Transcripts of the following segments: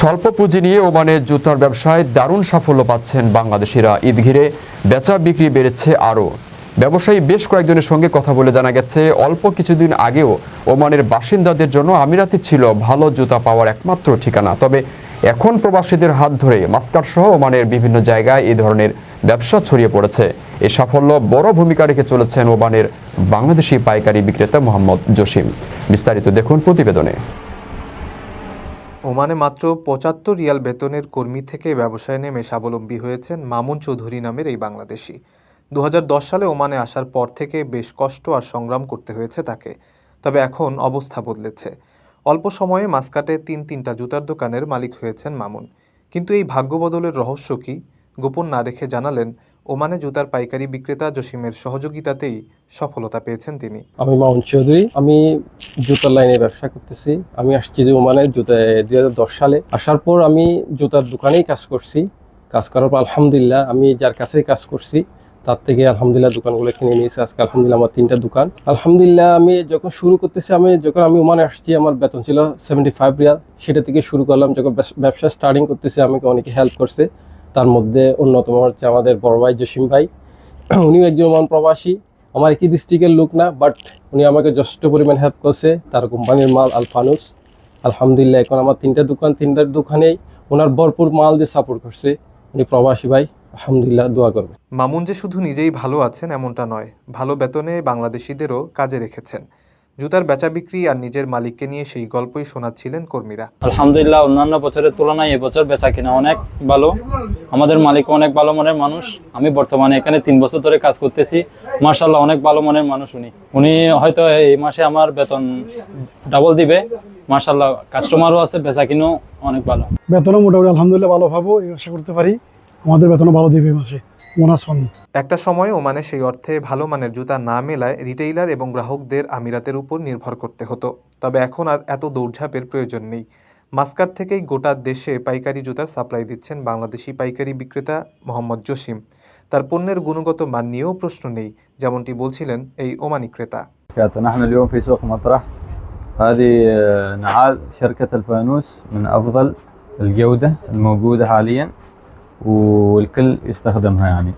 স্বল্প পুঁজি নিয়ে ওমানে জুতার ব্যবসায় দারুণ সাফল্য পাচ্ছেন বাংলাদেশিরা। ঈদ ঘিরে বেচা বিক্রি বেড়েছে আরও। ব্যবসায়ী বেশ কয়েকজনের সঙ্গে কথা বলে জানা গেছে, অল্প কিছুদিন আগেও ওমানের বাসিন্দাদের জন্য আমিরাতি ছিল ভালো জুতা পাওয়ার একমাত্র ঠিকানা। তবে এখন প্রবাসীদের হাত ধরে মাস্কাট সহ ওমানের বিভিন্ন জায়গায় এই ধরনের ব্যবসা ছড়িয়ে পড়েছে। এই সাফল্য বড় ভূমিকা রেখে চলেছেন ওমানের বাংলাদেশি পাইকারি বিক্রেতা মোহাম্মদ জসিম। বিস্তারিত দেখুন প্রতিবেদনে। ওমানে মাত্র পঁচাত্তর রিয়াল বেতনের কর্মী থেকে ব্যবসায় নেমে স্বাবলম্বী হয়েছেন মামুন চৌধুরী নামের এই বাংলাদেশি। দু হাজার দশ সালে ওমানে আসার পর থেকে বেশ কষ্ট আর সংগ্রাম করতে হয়েছে তাকে। তবে এখন অবস্থা বদলেছে। অল্প সময়ে মাসকাটে তিন তিনটা জুতার দোকানের মালিক হয়েছেন মামুন। কিন্তু এই ভাগ্য বদলের রহস্য কি? গোপন না রেখে জানালেন ওমানে জুতার পাইকারি বিক্রেতা জসিমের সহযোগিতাতেই সফলতা পেয়েছেন তিনি। আমি মাউন্ট চৌধুরী। আমি জুতার লাইনে ব্যবসা করতেছি। আমি আসছি যে ওমানে জুতা, দুই সালে। আসার পর আমি জুতার দোকানেই কাজ করছি। কাজ করার পর আলহামদুলিল্লাহ আমি যার কাছেই কাজ করছি, তার থেকে আলহামদুলিল্লাহ দোকানগুলো কিনে নিয়েছি। আজকে আলহামদুলিল্লাহ আমার তিনটা দোকান। আলহামদুলিল্লাহ আমি যখন শুরু করতেছি, আমি যখন আমি ওমানে আসছি, আমার বেতন ছিল সেভেন্টি ফাইভ রিয়াল সেটা থেকে শুরু করলাম, যখন ব্যবসা স্টার্টিং করতেছি, আমাকে অনেকে হেল্প করছে। তার মধ্যে অন্যতম হচ্ছে আমাদের বড় ভাই জসিম ভাই। উনিও একজন ওমান প্রবাসী। আমার একই ডিস্ট্রিক্টের লোক না বাট উনি আমাকে যথেষ্ট পরিমাণ হেল্প করছে। তার কোম্পানির মাল আলফানুস। আলহামদুলিল্লাহ, এখন আমার তিনটা দোকান, তিনটার দোকানেই ওনার ভরপুর মাল দিয়ে সাপোর্ট করছে। উনি প্রবাসী ভাই, আলহামদুলিল্লাহ, দোয়া করবে মামুন যে শুধু নিজেই ভালো আছেন, এমনটা নয়। ভালো বেতনে বাংলাদেশিদেরও কাজে রেখেছেন। জুতার বেচা বিক্রি আর নিজের মালিককে নিয়ে সেই গল্পই শোনাচ্ছিলেন কর্মীরা। আলহামদুলিল্লাহ অন্যান্য বছরের তুলনায় এবছর বেচা কিনা অনেক ভালো। আমাদের মালিক অনেক ভালো মনের মানুষ। আমি বর্তমানে এখানে তিন বছর ধরে কাজ করতেছি। মার্শাল্লাহ অনেক ভালো মনের মানুষ উনি। উনি হয়তো এই মাসে আমার বেতন ডাবল দিবে। মার্শাল্লাহ কাস্টমারও আছে বেচা কিনেও অনেক ভালো। বেতনও মোটামুটি আলহামদুলিল্লাহ ভালো পাবো এই আশা করতে পারি। আমাদের বেতনও ভালো দিবে এই মাসে। বোনাস পান একটা সময় ওমানে সেই অর্থে ভালো মানের জুতা না মেলায় রিটেইলার এবং গ্রাহকদের আমিরাতের উপর নির্ভর করতে হতো তবে এখন আর এত দৌড়ঝাঁপের প্রয়োজন নেই মাস্কাট থেকেই গোটা দেশে পাইকারি জুতার সাপ্লাই দিচ্ছেন বাংলাদেশি পাইকারি বিক্রেতা মোহাম্মদ জসিম তার পণ্যের গুণগত মান নিয়েও প্রশ্ন নেই যেমনটি বলছিলেন এই ওমানি ক্রেতা بركاته نحن اليوم في سوق مطرح هذه آه، نعال شركة الفانوس من أفضل الجودة الموجودة حاليا والكل يستخدمها يعني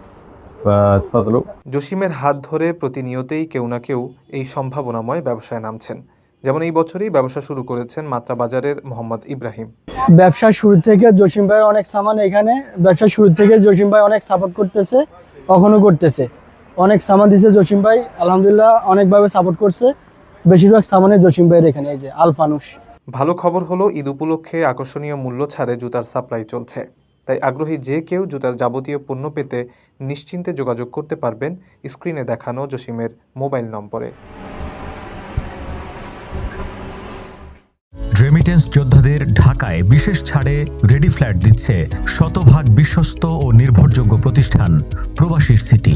فتفضلوا জসিমের হাত ধরে প্রতিনিয়তেই কেউ না কেউ এই সম্ভাবনাময় ব্যবসায় নামছেন যেমন এই বছরই ব্যবসা শুরু করেছেন মাত্রা বাজারের মোহাম্মদ ইব্রাহিম ব্যবসার শুরু থেকে জসিম ভাই অনেক সামান এখানে ব্যবসার শুরু থেকে জসিম ভাই অনেক সাপোর্ট করতেছে কখনো করতেছে অনেক সামান দিছে জসিম ভাই আলহামদুলিল্লাহ অনেকভাবে সাপোর্ট করছে বেশিরভাগ সামানে জসিম ভাইয়ের এখানে এই যে আলফানুস ভালো খবর হলো ঈদ উপলক্ষে আকর্ষণীয় মূল্য ছাড়ে জুতার সাপ্লাই চলছে তাই আগ্রহী যে কেউ জুতার যাবতীয় পণ্য পেতে নিশ্চিন্তে যোগাযোগ করতে পারবেন স্ক্রিনে দেখানো জসিমের মোবাইল নম্বরে। রেমিটেন্স যোদ্ধাদের ঢাকায় বিশেষ ছাড়ে রেডি ফ্ল্যাট দিচ্ছে শতভাগ বিশ্বস্ত ও নির্ভরযোগ্য প্রতিষ্ঠান প্রবাসীর সিটি।